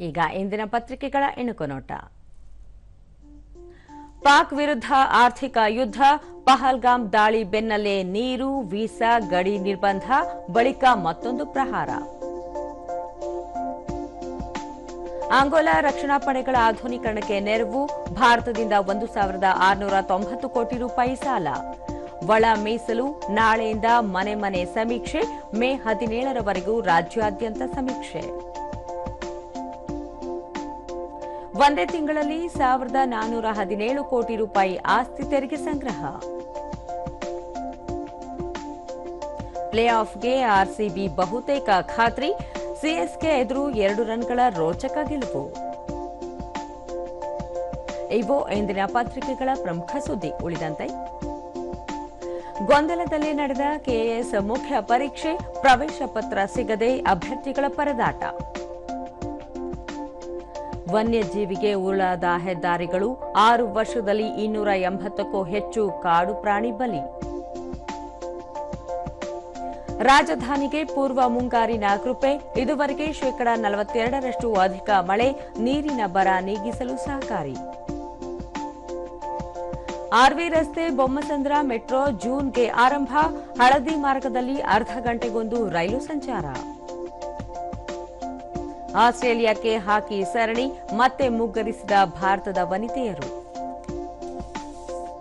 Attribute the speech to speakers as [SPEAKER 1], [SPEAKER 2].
[SPEAKER 1] ಈಗ ಇಂದಿನ ಪತ್ರಿಕೆಗಳ ಇಣುಕು ನೋಟ ಪಾಕ್ ವಿರುದ್ಧ ಆರ್ಥಿಕ ಯುದ್ಧ, ಪಹಲ್ಗಾಮ್ ದಾಳಿ ಬೆನ್ನಲ್ಲೇ ನೀರು, ವೀಸಾ, ಗಡಿ ನಿರ್ಬಂಧ, ಬಳಿಕ ಮತ್ತೊಂದು ಪ್ರಹಾರ. ಅಂಗೋಲಾ ರಕ್ಷಣಾ ಪಡೆಗಳ ಆಧುನೀಕರಣಕ್ಕೆ ನೆರವು, ಭಾರತದಿಂದ ಒಂದು ಸಾವಿರದ ಆರುನೂರ ತೊಂಬತ್ತು ಕೋಟಿ ರೂಪಾಯಿ ಸಾಲ. ಒಳ ಮೀಸಲು, ನಾಳೆಯಿಂದ ಮನೆ ಮನೆ ಸಮೀಕ್ಷೆ, ಮೇ ಹದಿನೇಳರವರೆಗೂ ರಾಜ್ಯಾದ್ಯಂತ ಸಮೀಕ್ಷೆ. ಒಂದೇ ತಿಂಗಳಲ್ಲಿ ಸಾವಿರದ ನಾನ್ನೂರ ಹದಿನೇಳು ಕೋಟಿ ರೂಪಾಯಿ ಆಸ್ತಿ ತೆರಿಗೆ ಸಂಗ್ರಹ. ಪ್ಲೇ ಆಫ್ಗೆ ಆರ್ಸಿಬಿ ಬಹುತೇಕ ಖಾತ್ರಿ ಸಿಎಸ್ಕೆ ಎದುರು ಎರಡು ರನ್ಗಳ ರೋಚಕ ಗೆಲುವು. ಇವು ಇಂದಿನ ಪತ್ರಿಕೆಗಳ ಪ್ರಮುಖ ಸುದ್ದಿ, ಉಳಿದಂತೆ. ಗೊಂದಲದಲ್ಲಿ ನಡೆದ ಕೆಎಎಸ್ ಮುಖ್ಯ ಪರೀಕ್ಷೆ, ಪ್ರವೇಶ ಪತ್ರ ಸಿಗದೆ ಅಭ್ಯರ್ಥಿಗಳ ಪರದಾಟ. ವನ್ಯಜೀವಿಗೆ ಉರುಳಾದ ಹೆದ್ದಾರಿಗಳು ಆರು ವರ್ಷದಲ್ಲಿ ಇನ್ನೂರ ಎಂಬತ್ತಕ್ಕೂ ಹೆಚ್ಚು ಕಾಡು ಪ್ರಾಣಿ ಬಲಿ. ರಾಜಧಾನಿಗೆ ಪೂರ್ವ ಮುಂಗಾರಿನ ಕೃಪೆ, ಇದುವರೆಗೆ ಶೇಕಡಾ ನಲವತ್ತೆರಡರಷ್ಟು ಅಧಿಕ ಮಳೆ, ನೀರಿನ ಬರ ನೀಗಿಸಲು ಸಹಕಾರಿ. ಆರ್ವಿ ರಸ್ತೆ, ಬೊಮ್ಮಸಂದ್ರ ಮೆಟ್ರೋ ಜೂನ್ಗೆ ಆರಂಭ, ಹಳದಿ ಮಾರ್ಗದಲ್ಲಿ ಅರ್ಧ ಗಂಟೆಗೊಂದು ರೈಲು ಸಂಚಾರ. ಆಸ್ಟ್ರೇಲಿಯಾಕ್ಕೆ ಹಾಕಿ ಸರಣಿ ಮತ್ತೆ ಮುಗ್ಗರಿಸಿದ ಭಾರತದ ವನಿತೆಯರು.